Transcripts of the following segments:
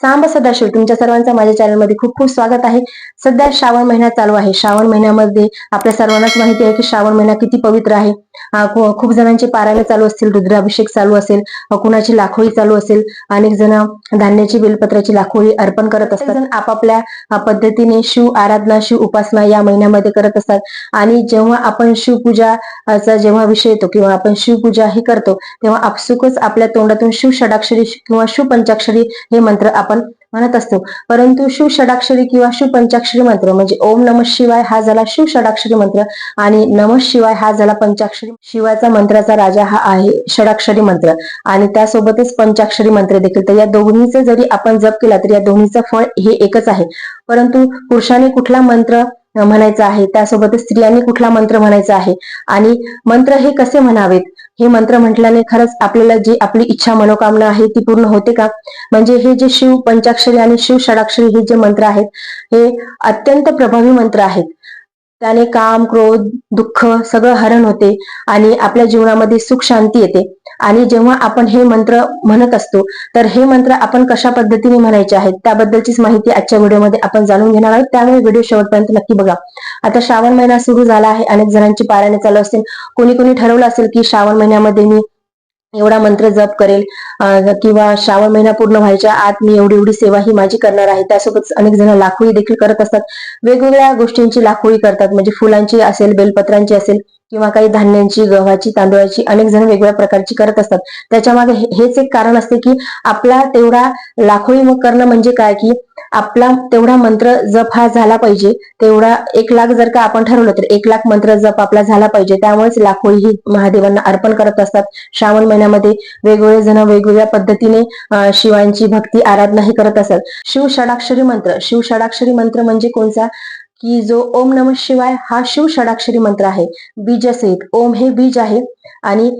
सांब सदाशिव तुमच्या सर्वांचं माझ्या चॅनलमध्ये खूप खूप स्वागत आहे. सध्या श्रावण महिना चालू आहे. श्रावण महिन्यामध्ये आपल्या सर्वांनाच माहिती आहे की श्रावण महिना किती पवित्र आहे. खूप जणांचे पारायण चालू असतील रुद्राभिषेक चालू असेल कुणाची लाखोळी चालू असेल अनेक जण धान्याची बेलपत्राची लाखोळी अर्पण करत असतात. आपापल्या पद्धतीने शिव आराधना शिव उपासना या महिन्यामध्ये करत असतात. आणि जेव्हा आपण शिवपूजाचा जेव्हा विषय येतो किंवा आपण शिवपूजा ही करतो तेव्हा आपसुकच आपल्या तोंडातून शिव षडाक्षरी किंवा शिव पंचाक्षरी हे मंत्र आपण म्हणत असतो. परंतु शिव षडाक्षरी किंवा शिव पंचाक्षरी मंत्र म्हणजे ओम नम शिवाय हा झाला शिव षडाक्षरी मंत्र आणि नम शिवाय हा झाला पंचाक्षरी शिवाचा मंत्राचा राजा हा आहे षडाक्षरी मंत्र. आणि त्यासोबतच पंचाक्षरी मंत्र देखील. तर या दोन्हीचा जरी आपण जप केला तर या दोन्हीचं फळ हे एकच आहे. परंतु पुरुषाने कुठला मंत्र म्हणायचा आहे? त्यासोबतच स्त्रियांनी कुठला मंत्र म्हणायचा आहे? आणि मंत्र हे कसे म्हणावेत? हे मंत्र म्हटल्याने खरंच आपल्याला जी आपली इच्छा मनोकामना आहे ती पूर्ण होते का? म्हणजे हे जे शिव पंचाक्षरी आणि शिव षडाक्षरी हे जे मंत्र आहेत हे अत्यंत प्रभावी मंत्र आहेत. त्याने काम क्रोध दुःख सगळं हरण होते आणि आपल्या जीवनामध्ये सुख शांती येते. आणि जेव्हा आपण हे मंत्र म्हणत असतो तर हे मंत्र आपण कशा पद्धतीने म्हणायचे आहेत त्याबद्दलचीच माहिती आजच्या व्हिडिओमध्ये आपण जाणून घेणार आहोत. त्यामुळे व्हिडिओ शेवटपर्यंत नक्की बघा. आता श्रावण महिना सुरू झाला आहे. अनेक जणांची पारायणे चालू असतील. कोणी कोणी ठरवलं असेल की श्रावण महिन्यामध्ये मी एवढा मंत्र जप करेल किंवा श्रावण महिना पूर्ण व्हायच्या आत मी एवढी एवढी सेवा ही माझी करणार आहे. त्यासोबत अनेक जण लाखोळी देखील करत असतात. वेगवेगळ्या गोष्टींची लाखोळी करतात. म्हणजे फुलांची असेल बेलपत्रांची असेल किंवा काही धान्यांची गव्हाची तांदूळाची अनेक जण वेगवेगळ्या प्रकारची करत असतात. त्याच्यामागे हेच एक कारण असते की आपला तेवढा लाखोळी मग करणं म्हणजे काय? की आपला तेवढा मंत्र जप हा झाला पाहिजे. तेवढा एक लाख जर का आपण ठरवलं तर एक लाख मंत्र जप आपला झाला पाहिजे. त्यामुळेच लाखोळी ही महादेवांना अर्पण करत असतात. श्रावण महिन्यामध्ये वेगवेगळे जण वेगवेगळ्या पद्धतीने शिवांची भक्ती आराधना ही करत असतात. शिव षडाक्षरी मंत्र. शिव षडाक्षरी मंत्र म्हणजे कोणता की जो ओम नम शिवाय हा शिव षडाक्षरी मंत्र आहे. बीजसहित ओम हे बीज आहे आणि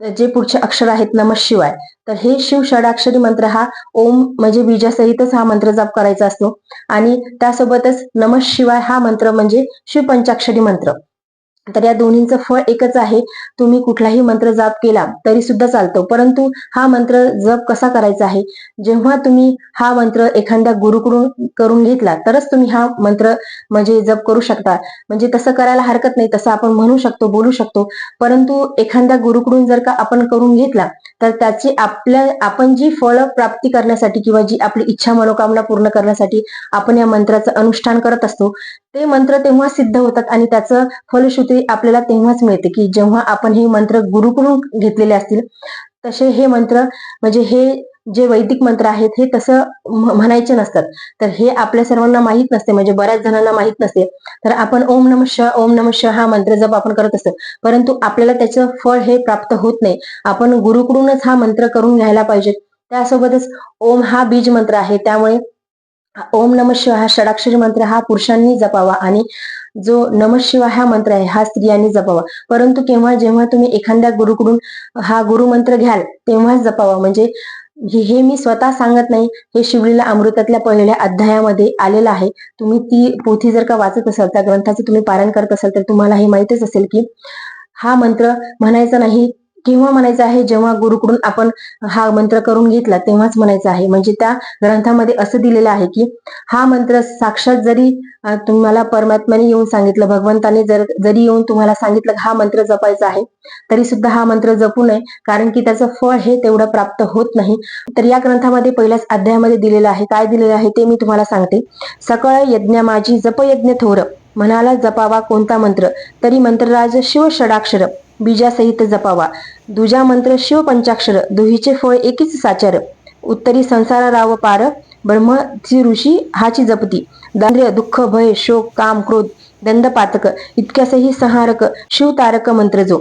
जे पुढचे अक्षर आहेत नम शिवाय. तर हे शिव षडाक्षरी मंत्र हा ओम म्हणजे बीजासहितच हा मंत्र जप करायचा असतो. आणि त्यासोबतच नम शिवाय हा मंत्र म्हणजे शिव पंचाक्षरी मंत्र. तर या दोन्हींचं फळ एकच आहे. तुम्ही कुठलाही मंत्र जाप केला तरी सुद्धा चालतो. परंतु हा मंत्र जप कसा करायचा आहे? जेव्हा तुम्ही हा मंत्र एखाद्या गुरुकडून करून घेतला तरच तुम्ही हा मंत्र म्हणजे जप करू शकता. म्हणजे तसं करायला हरकत नाही तसं आपण म्हणू शकतो बोलू शकतो. परंतु एखाद्या गुरुकडून जर का आपण करून घेतला तर त्याची आपल्या आपण जी फळ प्राप्ती करण्यासाठी किंवा जी आपली इच्छा मनोकामना पूर्ण करण्यासाठी आपण या मंत्राचं अनुष्ठान करत असतो ते मंत्र तेव्हा सिद्ध होतात आणि त्याचं फलश्रुती आपल्याला तेव्हाच मिळते की जेव्हा आपण हे मंत्र गुरुकडून घेतलेले असतील तसे हे मंत्र म्हणजे हे जे वैदिक मंत्र आहेत हे तसं म्हणायचे नसतात. तर हे आपल्या सर्वांना माहीत नसते म्हणजे बऱ्याच जणांना माहीत नसते. तर आपण ओम नम श ओम नम श हा मंत्र जप आपण करत असतो. परंतु आपल्याला त्याचं फळ हे प्राप्त होत नाही. आपण गुरुकडूनच हा मंत्र करून घ्यायला पाहिजे. त्यासोबतच ओम हा बीज मंत्र आहे. त्यामुळे ओम नम शिवा हा षडाक्षरी मंत्र हा पुरुषांनी जपावा आणि जो नम शिवा हा मंत्र आहे हा स्त्रियांनी जपावा. परंतु केव्हा जेव्हा तुम्ही एखाद्या गुरुकडून हा गुरुमंत्र घ्याल तेव्हाच जपावा. म्हणजे हे हे मी स्वतः सांगत नाही हे शिवलीला अमृतातल्या पहिल्या अध्यायामध्ये आलेलं आहे. तुम्ही ती पोथी जर का वाचत असाल त्या ग्रंथाचं तुम्ही पारायण करत असाल तर तुम्हाला हे माहितीच असेल की हा मंत्र म्हणायचा नाही केव्हा म्हणायचं आहे जेव्हा गुरुकडून आपण हा मंत्र करून घेतला तेव्हाच म्हणायचा आहे. म्हणजे त्या ग्रंथामध्ये असं दिलेलं आहे की हा मंत्र साक्षात जरी तुम्हाला परमात्म्याने येऊन सांगितलं भगवंताने जर जरी येऊन तुम्हाला सांगितलं हा मंत्र जपायचा आहे तरी सुद्धा हा मंत्र जपू नये कारण की त्याचं फळ हे तेवढं प्राप्त होत नाही. तर या ग्रंथामध्ये पहिल्याच अध्यायामध्ये दिलेलं आहे. काय दिलेलं आहे ते मी तुम्हाला सांगते. सकळ यज्ञ माझी जपयज्ञ थोर. म्हणाला जपावा कोणता मंत्र? तरी मंत्रराज शिव षडाक्षर बीजासहित जपावा. दुजा मंत्र शिव पंचाक्षर दुहीचे फळ एकीच साचार. उत्तरी संसार राव पार ब्रह्मची ऋषी हाची जपती. दांद्र्य दुःख भय शोक काम क्रोध दंडपातक इतक्यासही संहारक शिवतारक मंत्र जो.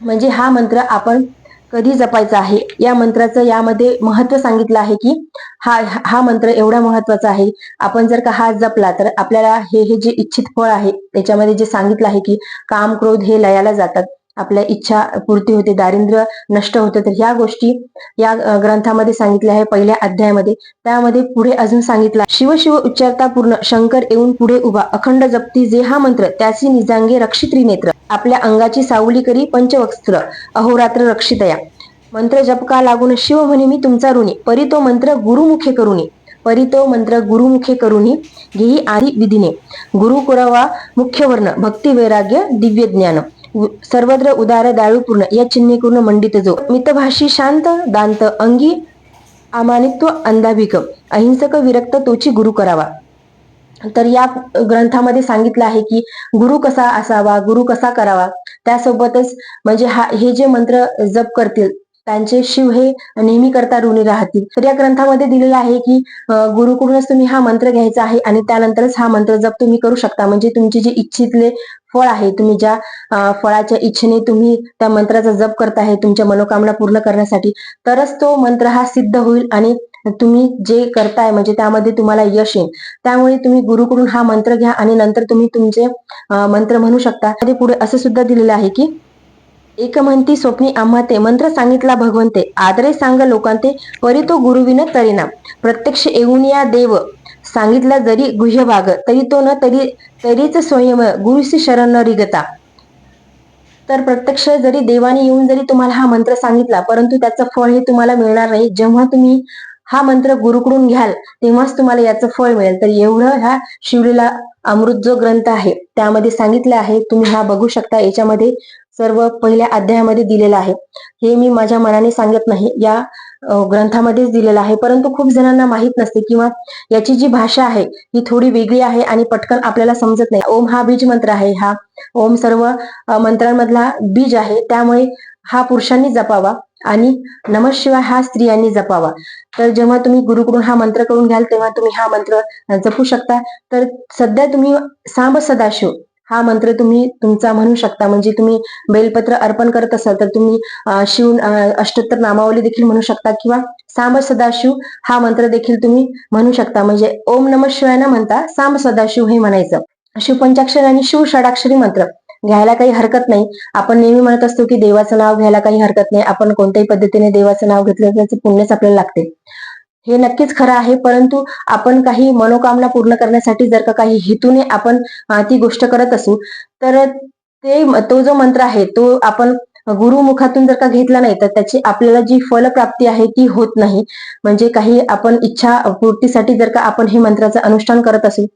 म्हणजे हा मंत्र आपण कधी जपायचा आहे? या मंत्राचं यामध्ये महत्त्व सांगितलं आहे की हा हा मंत्र एवढा महत्त्वाचा आहे. आपण जर का हा जपला तर आपल्याला हे हे जे इच्छित फळ आहे त्याच्यामध्ये जे सांगितलं आहे की काम क्रोध हे लयाला जातात. आपल्या इच्छा पूर्ती होते दारिद्र्य नष्ट होतं. तर ह्या गोष्टी या ग्रंथामध्ये सांगितल्या आहे पहिल्या अध्यायामध्ये. त्यामध्ये पुढे अजून सांगितलं शिव शिव उच्चारता पूर्ण शंकर येऊन पुढे उभा. अखंड जप्ती जे हा मंत्र त्याची निजांगे रक्षित्री नेत्र. आपल्या अंगाची सावली करी पंचवस्त्र. अहोरात्र रक्षितया मंत्र जपका लागून शिव म्हणे मी तुमचा ऋणी. परी तो मंत्र गुरुमुखे करुणी. परी तो मंत्र गुरुमुखे करुणी. घेई आधी विधीने. गुरु कुरवा मुख्य वर्ण भक्ती वैराग्य दिव्य ज्ञान. सर्वत्र उदार दाळूपूर्ण या चिन्हेपूर्ण मंडित जो. मितभाषी शांत दांत अंगी अमानित्व अंधाभिक अहिंसक विरक्त तोची गुरु करावा. तर या ग्रंथामध्ये सांगितलं आहे की गुरु कसा असावा गुरु कसा करावा त्यासोबतच म्हणजे हा हे जे मंत्र जप करतील त्यांचे शिव हे नेहमी करता ऋणी राहतील. तर या ग्रंथामध्ये दिलेलं आहे की गुरुकडूनच तुम्ही हा मंत्र घ्यायचा आहे आणि त्यानंतरच हा मंत्र जप तुम्ही करू शकता. म्हणजे तुमचे जे इच्छितले फळ आहे तुम्ही ज्या फळाच्या इच्छेने तुम्ही त्या मंत्राचा जप करताय तुमच्या मनोकामना पूर्ण करण्यासाठी तरच तो मंत्र हा सिद्ध होईल आणि तुम्ही जे करताय म्हणजे त्यामध्ये तुम्हाला यश येईल. त्यामुळे तुम्ही गुरुकडून हा मंत्र घ्या आणि नंतर तुम्ही तुमचे मंत्र म्हणू शकता. आणि पुढे असं सुद्धा दिलेलं आहे की एक म्हणती स्वप्नी आम्हा ते मंत्र सांगितला भगवंते आदरे सांग लोकांते परी तो गुरुविन तरीना. प्रत्यक्ष येऊन या देव सांगितला जरी गुह्यभाग तरी तो न तरी तरीच स्वयं गुरुशी शरण न रिगता. तर प्रत्यक्ष जरी देवाने येऊन जरी तुम्हाला हा मंत्र सांगितला परंतु त्याचं फळ हे तुम्हाला मिळणार नाही. जेव्हा तुम्ही हा मंत्र गुरुकडून घ्याल तेव्हाच तुम्हाला याचं फळ मिळेल. तर एवढं ह्या शिवलीला अमृत जो ग्रंथ आहे त्यामध्ये सांगितलं आहे तुम्ही हा बघू शकता. याच्यामध्ये सर्व पहिल्या अध्यायामध्ये दिलेलं आहे. हे मी माझ्या मनाने सांगत नाही. या ग्रंथामध्येच दिलेलं आहे. परंतु खूप जणांना माहीत नसते किंवा याची जी भाषा आहे ही थोडी वेगळी आहे आणि पटकन आपल्याला समजत नाही. ओम हा बीज मंत्र आहे. हा ओम सर्व मंत्रांमधला बीज आहे. त्यामुळे हा पुरुषांनी जपावा आणि नमशिवाय हा स्त्रियांनी जपावा. तर जेव्हा तुम्ही गुरुकडून हा मंत्र करून घ्याल तेव्हा तुम्ही हा मंत्र जपू शकता. तर सध्या तुम्ही सांब सदाशिव हा मंत्र तुम्ही तुमचा म्हणू शकता. म्हणजे तुम्ही बेलपत्र अर्पण करत असाल तर तुम्ही शिव अष्टोत्तर नामावली देखील म्हणू शकता किंवा सांब सदाशिव हा मंत्र देखील तुम्ही म्हणू शकता. म्हणजे ओम नम शिवाय न म्हणता सांब सदाशिव हे म्हणायचं. शिवपंचाक्षरी आणि शिव षडाक्षरी मंत्र. घ्यायला काही हरकत नाही. आपण नेहमी म्हणत असतो की देवाचं नाव घ्यायला काही हरकत नाही. आपण कोणत्याही पद्धतीने देवाचं नाव घेतलं त्याचे पुण्यच आपल्याला लागते. हे नक्कीच खरं आहे परंतु आपण काही मनोकामना पूर्ण करण्यासाठी जर का काही हेतूने आपण ती गोष्ट करत असू तर ते तो जो मंत्र आहे तो आपण गुरुमुखातून जर का घेतला नाही तर त्याची आपल्याला जी फलप्राप्ती आहे ती होत नाही. म्हणजे काही आपण इच्छा पूर्तीसाठी जर का आपण हे मंत्राचं अनुष्ठान करत असू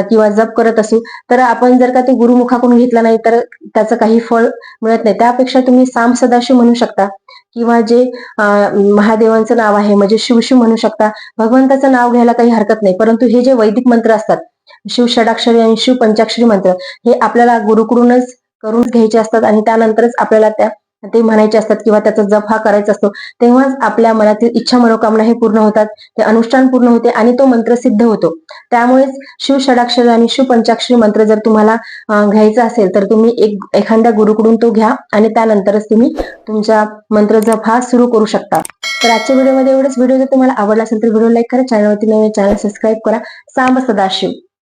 किंवा जप करत असू तर आपण जर का ते गुरुमुखाकडून घेतला नाही तर त्याचं काही फळ मिळत नाही. त्यापेक्षा तुम्ही साम सदाशिव म्हणू शकता. किंवा जे महादेवांचं नाव आहे म्हणजे शिवशिव म्हणू शकता. भगवंताचं नाव घ्यायला काही हरकत नाही परंतु हे जे वैदिक मंत्र असतात शिव षडाक्षरी आणि शिव पंचाक्षरी मंत्र हे आपल्याला गुरुकडूनच करून घ्यायचे असतात आणि त्यानंतरच आपल्याला त्या ते म्हणायचे असतात किंवा त्याचा जप हा करायचा असतो तेव्हाच आपल्या मनातील इच्छा मनोकामना हे पूर्ण होतात ते अनुष्ठान पूर्ण होते आणि तो मंत्र सिद्ध होतो. त्यामुळेच शिव षडाक्षरी आणि शिव पंचाक्षरी मंत्र जर तुम्हाला घ्यायचा असेल तर तुम्ही एक एखाद्या गुरुकडून तो घ्या आणि त्यानंतरच तुम्ही तुमचा मंत्र जप हा सुरू करू शकता. तर आजच्या व्हिडिओमध्ये एवढंच. व्हिडिओ जर तुम्हाला आवडला असेल तर व्हिडिओ लाईक करा चॅनलवरती नवीन चॅनल सबस्क्राईब करा. सांब सदाशिव.